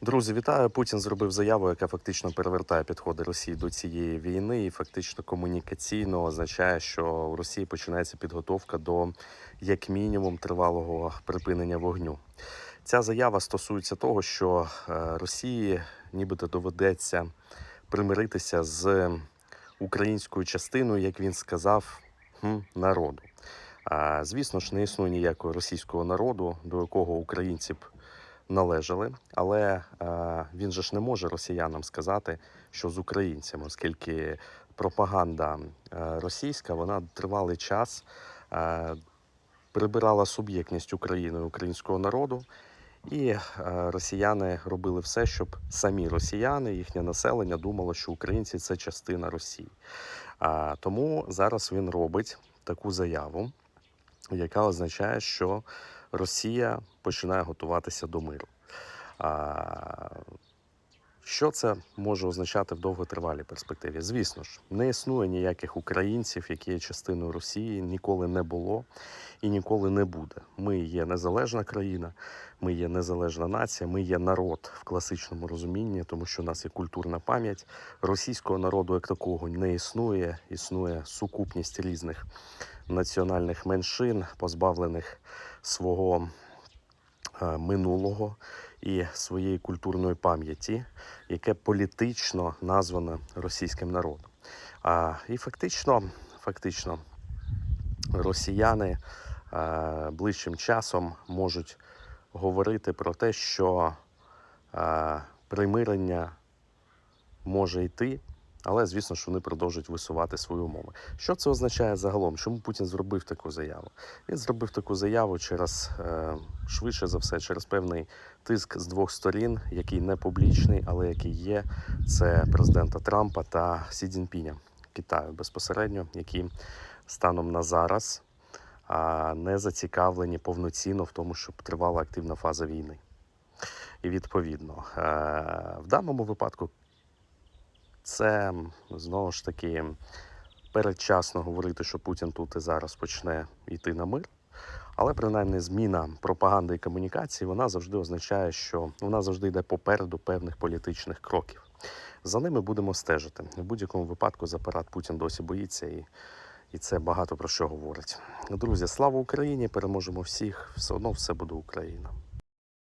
Друзі, вітаю. Путін зробив заяву, яка фактично перевертає підходи Росії до цієї війни, і фактично комунікаційно означає, що у Росії починається підготовка до як мінімум тривалого припинення вогню. Ця заява стосується того, що е, Росії нібито доведеться примиритися з українською частиною, як він сказав, народу. А, Звісно ж, не існує ніякого російського народу, до якого українці б належали, але е, він же ж не може росіянам сказати, що з українцями, оскільки пропаганда е, російська вона тривалий час е, прибирала суб'єктність України українського народу. І росіяни робили все, щоб самі росіяни, їхнє населення думало, що українці це частина Росії. Тому зараз він робить таку заяву, яка означає, що Росія починає готуватися до миру. Що це може означати в довготривалій перспективі? Звісно ж, не існує ніяких українців, які є частиною Росії, ніколи не було і ніколи не буде. Ми є незалежна країна, ми є незалежна нація, ми є народ в класичному розумінні, тому що у нас є культурна пам'ять. Російського народу як такого не існує. Існує сукупність різних національних меншин, позбавлених свого минулого і своєї культурної пам'яті, яке політично назване російським народом. І фактично, фактично, росіяни е, ближчим часом можуть говорити про те, що е, примирення може йти. Але звісно, що вони продовжують висувати свої умови. Що це означає загалом? Чому Путін зробив таку заяву? Він зробив таку заяву через е, швидше за все, через певний тиск з двох сторін, який не публічний, але який є. Це президента Трампа та Сі Цзіньпіня Китаю безпосередньо, які станом на зараз не зацікавлені повноцінно в тому, щоб тривала активна фаза війни. І відповідно, е, в даному випадку це знову ж таки передчасно говорити, що Путін тут і зараз почне йти на мир. Але принаймні зміна пропаганди і комунікації вона завжди означає, що вона завжди йде попереду певних політичних кроків. За ними будемо стежити. В будь-якому випадку за парад Путін досі боїться, і, і це багато про що говорить. Друзі, слава Україні! Переможемо всіх! Все одно все буде Україна.